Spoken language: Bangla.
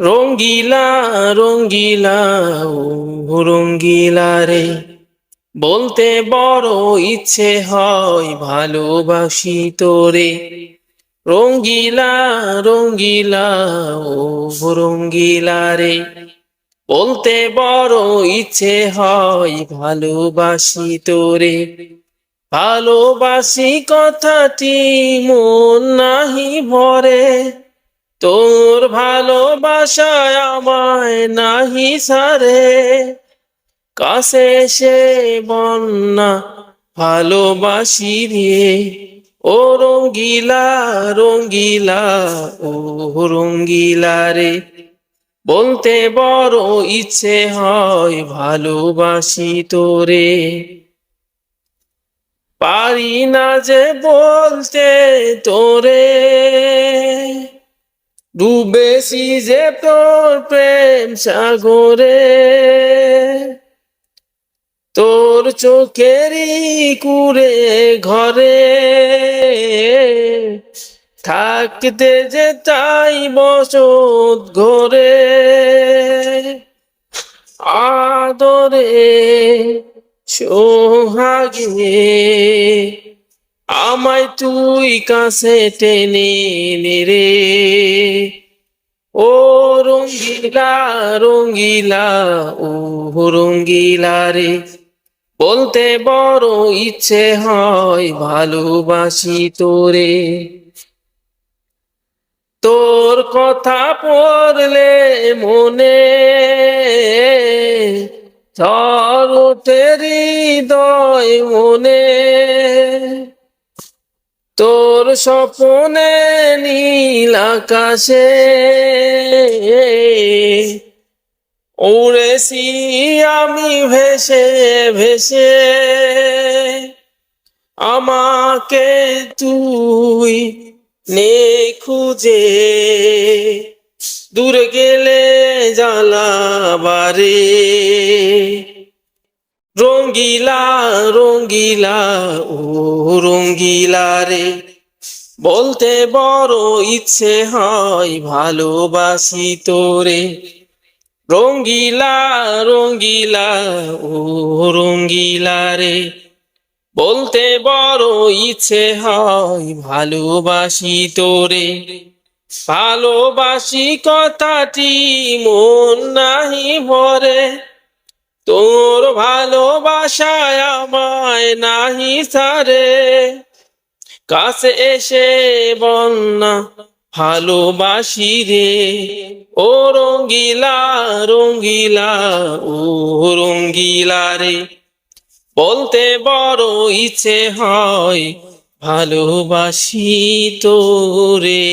রঙ্গিলা রঙ্গিলা, ও রঙ্গিলা রে। বলতে বড় ইচ্ছে হয় ভালোবাসি তোরে। রঙ্গিলা রঙ্গিলা, ও রঙ্গিলা রে। বলতে বড় ইচ্ছে হয় ভালোবাসি তোরে। ভালোবাসি কথাটি মন নাহি ভরে। তোর ভালোবাসায় আমায় নাহি সারে, কাছে সে বন্যা ভালোবাসি রে ও রঙ্গিলা রঙ্গিলা, ও রঙ্গিলা রে। বলতে বড় ইচ্ছে হয় ভালোবাসি তোরে। পারি না যে বলতে তোরে। ডুবেছি যে তোর প্রেম সাগরে। তোর চোখেরই কুরে ঘরে। থাকতে যে তাই বসত ঘরে। আদরে সোহাগে আমায় তুই কাছে টেনে রে। ও রঙ্গিলা রঙ্গিলা, ও রঙ্গিলা রে। বলতে বড় ইচ্ছে হয় ভালোবাসি তোরে। তোর কথা পড়লে মনে ঝড় ওঠে হৃদয় মনে। তোর স্বপনে নীল আকাশে উড়েছি আমি ভেসে ভেসে। আমাকে তুই নে খুঁজে। দূর গেলে জ্বালাবারে। রঙ্গিলা রঙ্গিলা, ও রঙ্গিলা রে। বলতে বড় ইচ্ছে হয় ভালোবাসি তোরে। রঙ্গিলা রঙ্গিলা, ও রঙ্গিলা রে। বলতে বড় ইচ্ছে হয় ভালোবাসি তোরে। ভালোবাসি কথাটি মন নাহি ভরে। তোর ভালোবাসায় আমায় নাহি সারে কাছে এসে বন্যা ভালোবাসি রে। ও রঙ্গিলা রঙ্গিলা, ও রঙ্গিলা রে। বলতে বড় ইচ্ছে হয় ভালোবাসি তোরে।